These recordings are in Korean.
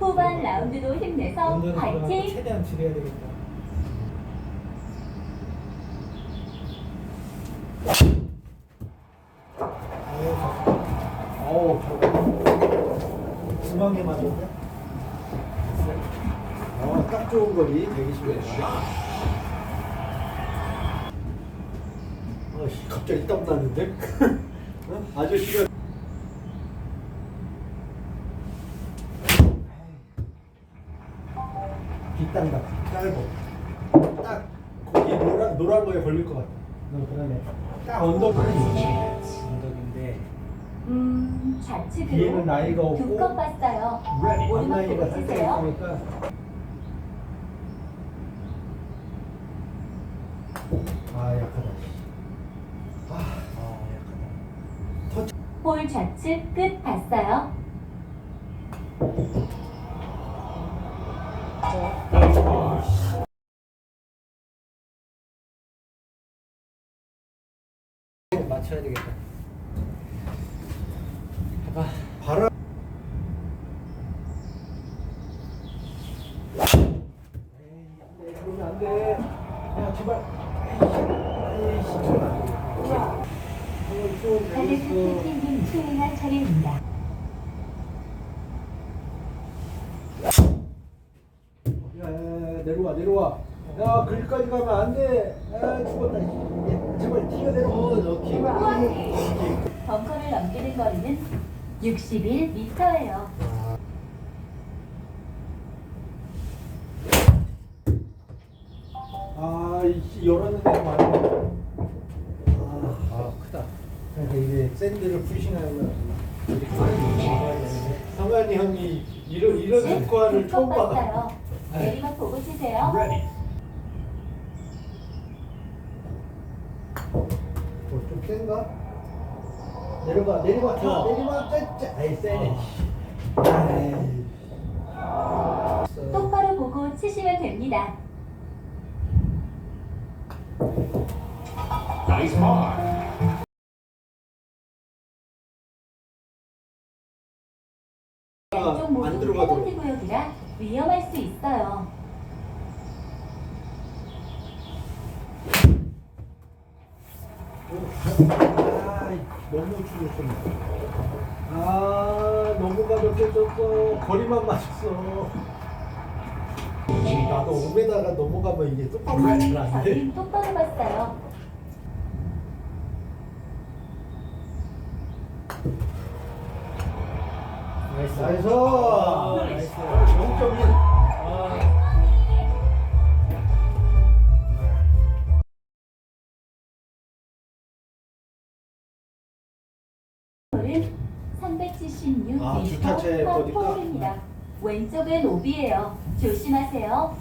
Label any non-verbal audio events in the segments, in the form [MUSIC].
후반 라운드도 힘내서 화이팅! 최대한 줄여야 되겠다. 어우, 저거. 중앙에 맞는데? 어, 딱 좋은 거리, 120m. 어씨, 갑자기 땀 나는데? [LAUGHS] 어? 아저씨가. 빗땅다, 짧고. 딱, 거기 노란, 노란 거에 걸릴 것 같아. 너 그러네. 딱 언덕, 언덕인데. 음, 좌측으로 뒤에는 나이가 없고 두컵 봤어요. 오르막 앞라인이가 보고 살짝 치세요. 있으니까 아 약하다 아, 아 약하다 터치 볼 좌측 끝 봤어요. 맞춰야 되겠다. 해봐. 에이 그러면 안 돼. 야 제발. 안돼 수행할 차례입니다. 야 야 야 내려와 내려와. 야 거기까지 가면 안돼. 아 죽었다 오케이 벙커를 넘기는 거리는 61m예요. 아 이씨 열었는데 많네. 아, 아 크다. 그러니까 이게 샌드를 푸싱하면 상관이 형이 이런 이런 효과를 처음 봐 봤어요. 내리막 보고 치세요. 뭐좀 센가? 내려가 내려가 자 내려가 짜짜 아이 세네 아이 똑바로 보고 치시면 됩니다. Nice mark. 양쪽 안 모두 들어가도 페널티 구역이라 위험할 수 있어요. 아 너무 죽였어 아 너무 가볍게 쳤어 거리만 맞췄어 나도 5m가 넘어가면 이게 똑바로 돼. 저긴 똑바로. 나이스. 나이스. 나이스. 0.1. 376m 아, 주타체 보니까? 왼쪽엔 오비예요. 조심하세요.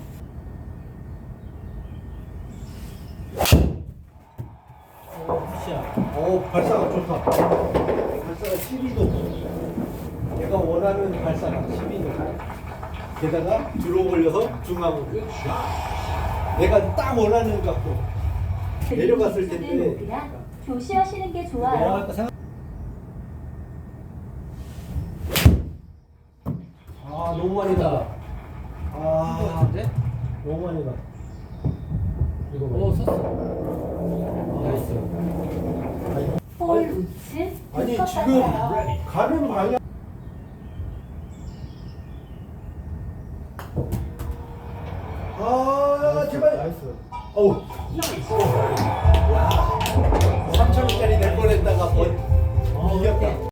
오, 발사가 좋다. 발사가 12도. 내가 원하는 발사가 12도. 게다가 드로 걸려서 중앙으로. 내가 딱 원하는 각도. 내려갔을 텐데. 오비라 조심하시는 게 좋아요. 내려갈까 생각. 아 너무 많이 나. 아 너무 많이 나. 이거 오 섰어. 나이스. 아니, 볼 아니, 우측 아니 두컵 지금. 가는 방향. 아 제발. 나이스. 어우. 3천 원짜리 낼 뻔했다가 번 이겼다.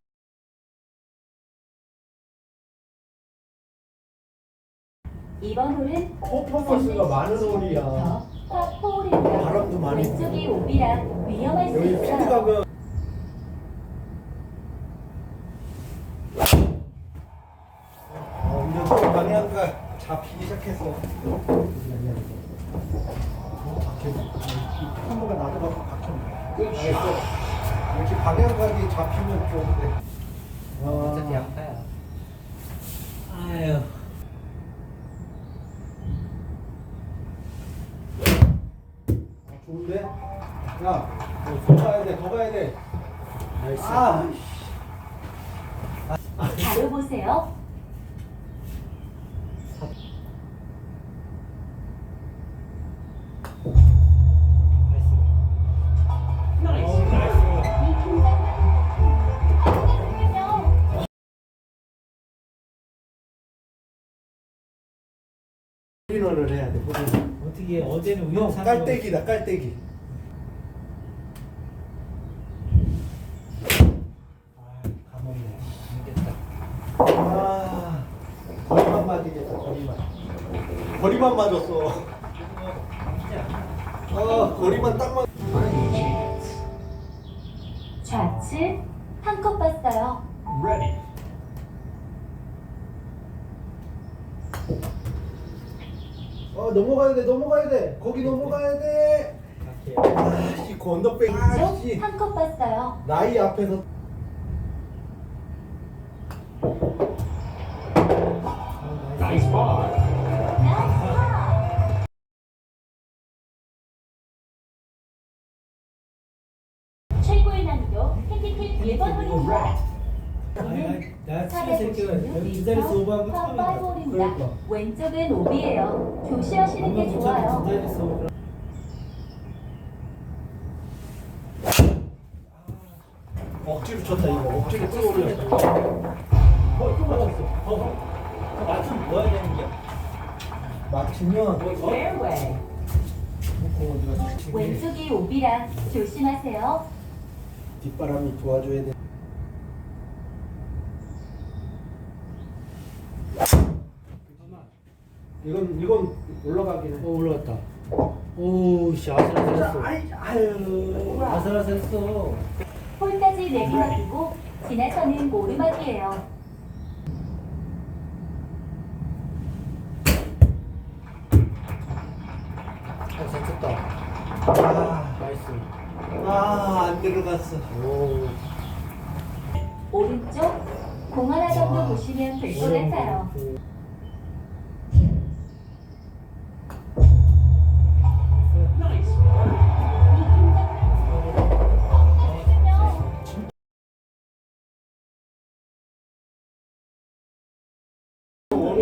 이번 홀은 퍼포먼스가 많은 홀이야. 파포홀입니다. 바람도 많이 왼쪽이 오비라 위험할 수 여기 피드 있어요. 어, 이제 또 방향가 잡히기 시작했어. 한 번가 나도 갖고 박혔네. 이렇게 방향각이 잡히면 좋은데. 어차피 아, 양파야. 아유. 야, 더 가야 돼, 더 가야 돼. 나이스. 아, 바로 보세요. 홀인원을 해야 돼. 홀인원. 어떻게 어제는 우영 형, 사고 깔때기다, 깔때기. 거리만 맞으겠다 거리만. 거리만 맞았어. 아 거리만 딱 맞. 좌측 한컵 봤어요. Ready. 어 넘어가야 돼 넘어가야 돼 거기 넘어가야 돼. 아씨. 아씨 왼쪽 한컵 봤어요. 나이 앞에서. 나 치는 새끼가 여기 이 자리에서 오버한 거 처음이야. 파5홀입니다. 그러니까. 왼쪽은 오비예요. 조심하시는 게 좋아요. 오버. 억지로 쳤다 이거 억지로 끌어올렸어. 어, 또 맞았어. 어, 어. 맞춤 뭐야 되는 거야? 막히면 어? 어, 왼쪽이 오비라 조심하세요. 뒷바람이 도와줘야 돼. 이건 이건 올라가긴 해. 어 올라갔다. 오씨 아슬아슬했어. 아이 아유. 아슬아슬했어. 홀까지 내리막이고 지나서는 오르막이에요. 잘 쳤다. 아, 나이스. 아 안 들어갔어. 오. 오른쪽 공 하나 정도 보시면 될 것 같아요. Nice.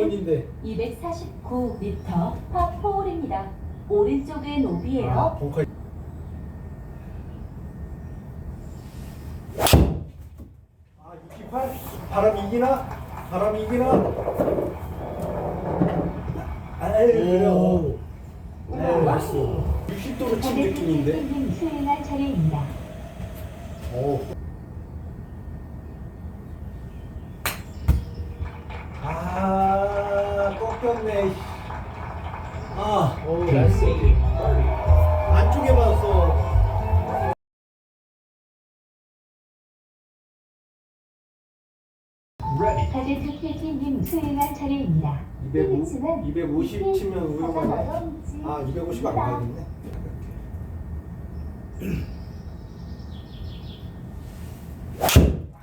원원인데. 249m 파4홀입니다. 오른쪽은 오비예요. 아 벙커. 아 68? 바람 이기나? 바람 이기나? 아유 그래요. 아유 나이스. 60도로 친 느낌인데. 님 수행할 차례입니다. 오. 아 꺾였네. 아, 오, 나이스. Birdie. 안쪽에. Ready. 가제트 필팀님 수행할 차례입니다. 250, 250 치면 위험하네. 아, 250안 가야겠네. [CLEARS THROAT]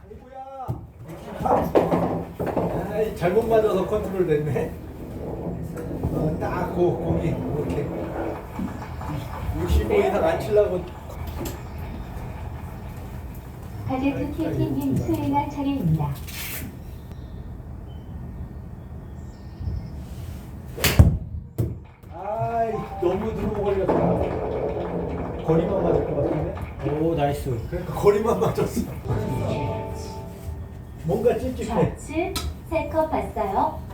아이고야. 아이, 잘못 맞아서 컨트롤 됐네. 고, 거기 이렇게 65 이상 안 치려고 가제트 필팀님 수행할 차례입니다. 아이 너무 들어오 걸렸다. 거리만 맞을 것 같은데. 오 나이스. 그러니까 거리만 맞았어. 뭔가 찝찝해. 좌측 세컵 봤어요.